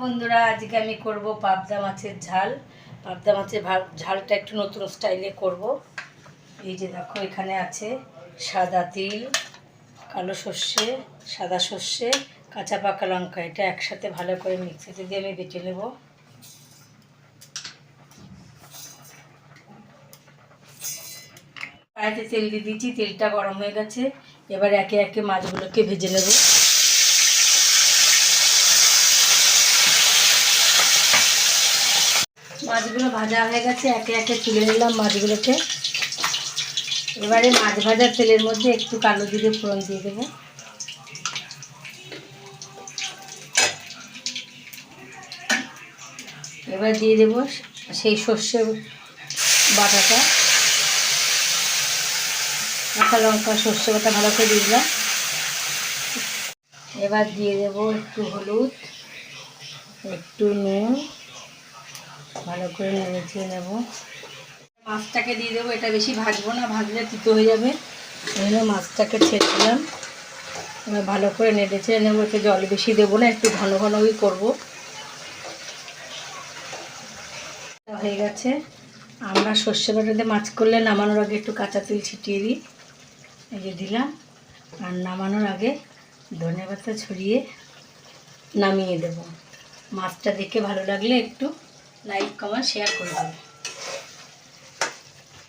বন্ধুরা, আজকে আমি করব পাবদা মাছের ঝাল। পাবদা মাছের ঝালটা একটু নতুন স্টাইলে করব। এই যে দেখো, এখানে আছে সাদা তিল, কালো সর্ষে, সাদা সর্ষে, কাঁচা পাকা লঙ্কা। এটা একসাথে ভালো করে মিক্সিতে দিয়ে আমি বেটে নেব। কড়াইতে তেল দিয়ে দিয়েছি তেলটা গরম হয়ে গেছে। এবার একে একে মাছগুলোকে ভেজে নেব। মাছগুলো ভাজা হয়ে গেছে, একে একে তুলে নিলাম মাছগুলোকে। এবারে মাছ ভাজার তেলের মধ্যে একটু কালো জিরে ফোড়ন দিয়ে দেবো। এবার দিয়ে দেবো সেই সর্ষে বাটাটা। কাঁচা লঙ্কা, সর্ষে বাটা ভালো করে দিয়ে দিলাম। এবার দিয়ে দেবো একটু হলুদ, একটু নুন। ভালো করে নেড়ে নেব। মাছটাকে দিয়ে দেবো এটা বেশি ভাজবো না ভাজলে তিতো হয়ে যাবে। এই জন্য মাছটাকে ছেড়ে দিলাম এবার ভালো করে নেড়ে ছেড়ে নেব একটু জল বেশি দেবো না একটু ঘন ঘনই করব। হয়ে গেছে। আমরা সর্ষে বাটাতে মাছ করলে নামানোর আগে একটু কাঁচা তেল ছিটিয়ে দিই। এই যে দিলাম। আর নামানোর আগে ধনে পাতা ছড়িয়ে নামিয়ে দেব। মাছটা দেখে ভালো লাগলে একটু লাইক কমেন্ট শেয়ার করে দেবে